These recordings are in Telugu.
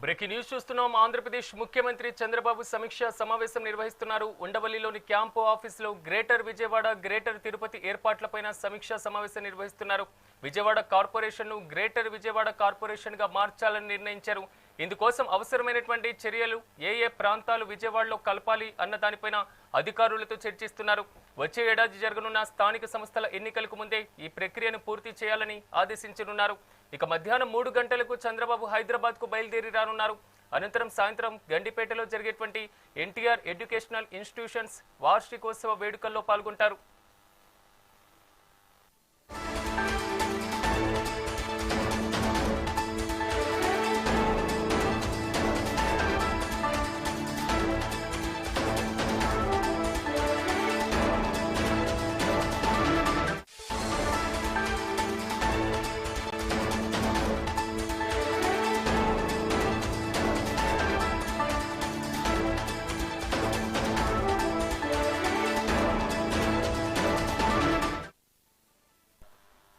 బ్రేకింగ్ న్యూస్ చూస్తున్నాం. ఆంధ్రప్రదేశ్ ముఖ్యమంత్రి చంద్రబాబు సమీక్ష సమావేశం నిర్వహిస్తున్నారు. ఉండవల్లిలోని క్యాంపు ఆఫీసులో గ్రేటర్ విజయవాడ గ్రేటర్ తిరుపతి ఏర్పాట్లపైన సమీక్ష సమావేశం నిర్వహిస్తున్నారు. విజయవాడ కార్పొరేషన్ను గ్రేటర్ విజయవాడ కార్పొరేషన్గా మార్చాలని నిర్ణయించారు. ఇందుకోసం అవసరమైనటువంటి చర్యలు ఏ ఏ ప్రాంతాలు విజయవాడలో కలపాలి అన్న దానిపైన అధికారులతో చర్చిస్తున్నారు. వచ్చే ఏడాది జరగనున్న స్థానిక సంస్థల ఎన్నికలకు ముందే ఈ ప్రక్రియను పూర్తి చేయాలని ఆదేశించనున్నారు. ఇక మధ్యాహ్నం మూడు గంటలకు చంద్రబాబు హైదరాబాద్కు బయలుదేరి రానున్నారు. అనంతరం సాయంత్రం గండిపేటలో జరిగేటువంటి ఎన్టీఆర్ ఎడ్యుకేషనల్ ఇన్స్టిట్యూషన్స్ వార్షికోత్సవ వేడుకల్లో పాల్గొంటారు.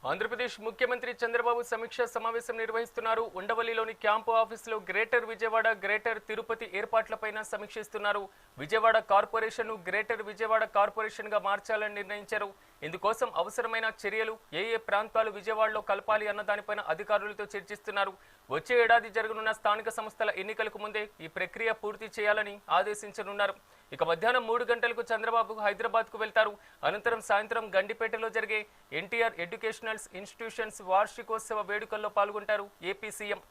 ఆంధ్రప్రదేశ్ ముఖ్యమంత్రి చంద్రబాబు సమీక్ష సమావేశం నిర్వహిస్తున్నారు. ఉండవల్లిలోని క్యాంపు ఆఫీసులో గ్రేటర్ విజయవాడ గ్రేటర్ తిరుపతి ఏర్పాట్లపైన సమీక్షిస్తున్నారు. విజయవాడ కార్పొరేషన్ను గ్రేటర్ విజయవాడ కార్పొరేషన్గా మార్చాలని నిర్ణయించారు. ఇందుకోసం అవసరమైన చర్యలు ఏ ఏ ప్రాంతాలు విజయవాడలో కలపాలి అన్న దానిపైన అధికారులతో చర్చిస్తున్నారు. వచ్చే ఏడాది జరగనున్న స్థానిక సంస్థల ఎన్నికలకు ముందే ఈ ప్రక్రియ పూర్తి చేయాలని ఆదేశించనున్నారు. ఇక మధ్యాహ్నం మూడు గంటలకు చంద్రబాబు హైదరాబాద్కు వెళ్తారు. అనంతరం సాయంత్రం గండిపేటలో జరిగే ఎన్టీఆర్ ఎడ్యుకేషనల్స్ ఇన్స్టిట్యూషన్స్ వార్షికోత్సవ వేడుకల్లో పాల్గొంటారు ఏపీ సీఎం.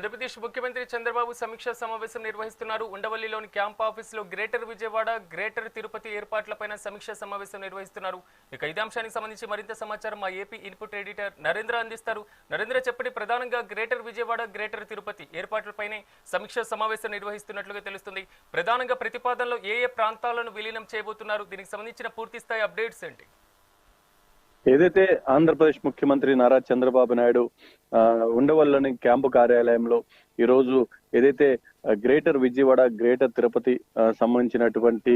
ఆంధ్రప్రదేశ్ ముఖ్యమంత్రి చంద్రబాబు సమీక్షా సమావేశం నిర్వహిస్తున్నారు. ఉండవల్లిలోని క్యాంప్ ఆఫీసులో గ్రేటర్ విజయవాడ గ్రేటర్ తిరుపతి ఏర్పాట్లపైన సమీక్ష సమావేశం నిర్వహిస్తున్నారు. ఇక ఇదే అంశానికి సంబంధించి మరింత సమాచారం మా ఏపీ ఇన్పుట్ ఎడిటర్ నరేంద్ర అందిస్తారు. నరేంద్ర చెప్పండి ప్రధానంగా గ్రేటర్ విజయవాడ గ్రేటర్ తిరుపతి ఏర్పాట్లపైనే సమీక్ష సమావేశం నిర్వహిస్తున్నట్లుగా తెలుస్తుంది. ప్రధానంగా ప్రతిపాదనలో ఏ ఏ ప్రాంతాలను విలీనం చేయబోతున్నారు? దీనికి సంబంధించిన పూర్తి స్థాయి అప్డేట్స్ ఏంటి? ఏదైతే ఆంధ్రప్రదేశ్ ముఖ్యమంత్రి నారా చంద్రబాబు నాయుడు ఆ, ఉండవల్లని క్యాంపు కార్యాలయంలో ఈ రోజు ఏదైతే గ్రేటర్ విజయవాడ గ్రేటర్ తిరుపతి సంబంధించినటువంటి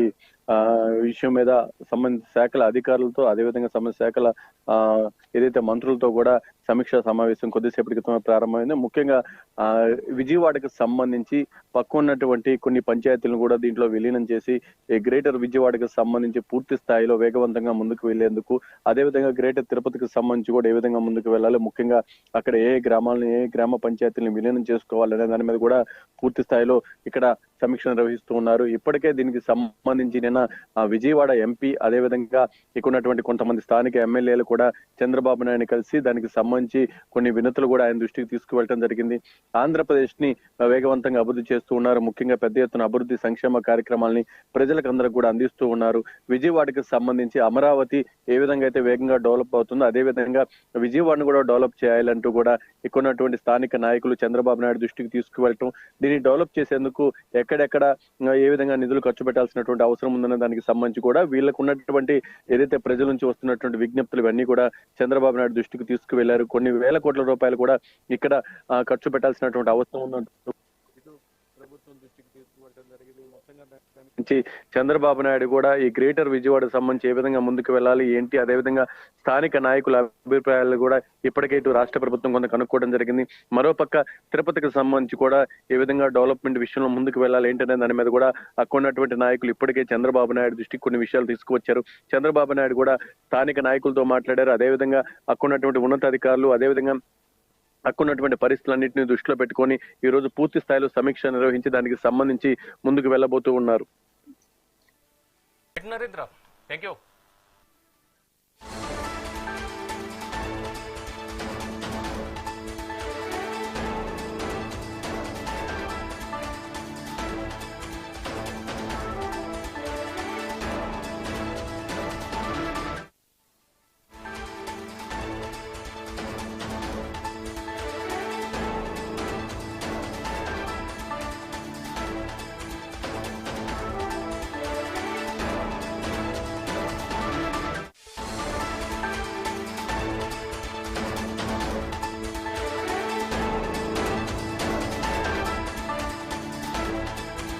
ఆ, విషయం మీద సంబంధిత శాఖల అధికారులతో అదేవిధంగా సంబంధిత శాఖల ఆ, ఏదైతే మంత్రులతో కూడా సమీక్షా సమావేశం కొద్దిసేపటి క్రితం ప్రారంభమైంది. ముఖ్యంగా ఆ, విజయవాడకు సంబంధించి పక్క ఉన్నటువంటి కొన్ని పంచాయతీలను కూడా దీంట్లో విలీనం చేసి ఈ గ్రేటర్ విజయవాడకు సంబంధించి పూర్తి స్థాయిలో వేగవంతంగా ముందుకు వెళ్ళేందుకు అదేవిధంగా గ్రేటర్ తిరుపతికి సంబంధించి కూడా ఏ విధంగా ముందుకు వెళ్ళాలి ముఖ్యంగా అక్కడ ఏ గ్రామాలను ఏ గ్రామ పంచాయతీలను విలీనం చేసుకోవాలనే దాని మీద కూడా పూర్తి స్థాయిలో ఇక్కడ సమీక్ష నిర్వహిస్తూ ఉన్నారు. ఇప్పటికే దీనికి సంబంధించి నిన్న విజయవాడ ఎంపీ అదేవిధంగా ఇక్కడ ఉన్నటువంటి కొంతమంది స్థానిక ఎమ్మెల్యేలు కూడా చంద్రబాబు నాయుడు కలిసి దానికి సంబంధించి కొన్ని వినతులు కూడా ఆయన దృష్టికి తీసుకువెళ్ళడం జరిగింది. ఆంధ్రప్రదేశ్ని వేగవంతంగా అభివృద్ధి చేస్తూ ఉన్నారు. ముఖ్యంగా పెద్ద ఎత్తున అభివృద్ధి సంక్షేమ కార్యక్రమాలని ప్రజలకు అందరికి కూడా అందిస్తూ ఉన్నారు. విజయవాడకి సంబంధించి అమరావతి ఏ విధంగా అయితే వేగంగా డెవలప్ అవుతుందో అదే విధంగా విజయవాడను కూడా డెవలప్ చేయాలంటూ కూడా ఇక్కడ ఉన్నటువంటి స్థానిక నాయకులు చంద్రబాబు నాయుడు దృష్టికి తీసుకువెళ్ళటం దీన్ని డెవలప్ చేసేందుకు ఎక్కడెక్కడ ఏ విధంగా నిధులు ఖర్చు పెట్టాల్సినటువంటి అవసరం ఉందన్న దానికి సంబంధించి కూడా వీళ్ళకు ఉన్నటువంటి ఏదైతే ప్రజల నుంచి వస్తున్నటువంటి విజ్ఞప్తులు ఇవన్నీ కూడా చంద్రబాబు నాయుడు దృష్టికి తీసుకువెళ్ళారు. కొన్ని వేల కోట్ల రూపాయలు కూడా ఇక్కడ ఆ, ఖర్చు పెట్టాల్సినటువంటి అవసరం ఉన్నట్టు ప్రభుత్వం దృష్టికి తీసుకువెళ్ళడం చంద్రబాబు నాయుడు కూడా ఈ గ్రేటర్ విజయవాడ సంబంధించి ఏ విధంగా ముందుకు వెళ్ళాలి ఏంటి అదే విధంగా స్థానిక నాయకుల అభిప్రాయాలు కూడా ఇప్పటికే ఇటు రాష్ట్ర ప్రభుత్వం కొంత కనుక్కోవడం జరిగింది. మరోపక్క తిరుపతికి సంబంధించి కూడా ఏ విధంగా డెవలప్మెంట్ విషయంలో ముందుకు వెళ్ళాలి ఏంటనే దాని మీద కూడా అక్కడున్నటువంటి నాయకులు ఇప్పటికే చంద్రబాబు నాయుడు దృష్టికి కొన్ని విషయాలు తీసుకువచ్చారు. చంద్రబాబు నాయుడు కూడా స్థానిక నాయకులతో మాట్లాడారు. అదేవిధంగా అక్కడ ఉన్నటువంటి ఉన్నతాధికారులు అదేవిధంగా అక్కడ ఉన్నటువంటి పరిస్థితులన్నింటినీ దృష్టిలో పెట్టుకొని ఈ రోజు పూర్తి స్థాయిలో సమీక్ష నిర్వహించి దానికి సంబంధించి ముందుకు వెళ్ళబోతూ ఉన్నారు. Narendra thank you